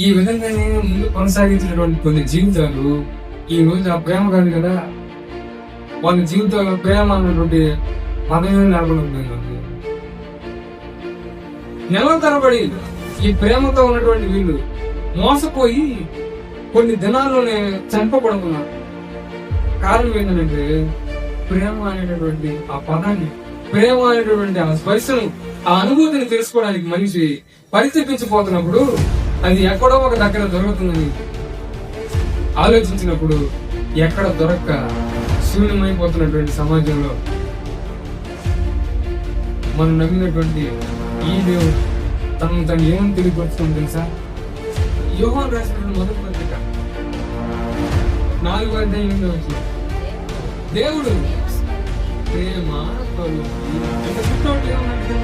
ఈ విధంగానే ముందు కొనసాగించినటువంటి కొన్ని జీవితాలు ఈ రోజు ఆ ప్రేమ కాదు కదా? వాళ్ళ జీవితాల్లో ప్రేమ అన్నటువంటి పదమే లేకుండా నెల నెలల తరబడి ఈ ప్రేమతో ఉన్నటువంటి వీళ్ళు మోసపోయి కొన్ని దినాల్లోనే చంపబడుతున్నారు కారణం ఏంటంటే ప్రేమ అనేటటువంటి ఆ పదాన్ని ప్రేమ అనేటటువంటి ఆ స్పర్శను ఆ అనుభూతిని తెలుసుకోవడానికి మనిషి పరితపించిపోతున్నప్పుడు అది ఎక్కడో ఒక దగ్గర దొరుకుతుందని ఆలోచించినప్పుడు ఎక్కడ దొరక్క శూన్యమైపోతున్నటువంటి సమాజంలో మనం నమ్మినటువంటి ఈ దేవుడు తను తను ఏమని తెలియపరుచుకోండి తెలుసా? యోహన్ రాసినటువంటి మొదటి పత్రిక నాలుగు అధ్యాయం ఎనిమిదో దేవుడు ప్రేమ చుట్టూ ఏమన్నట్టు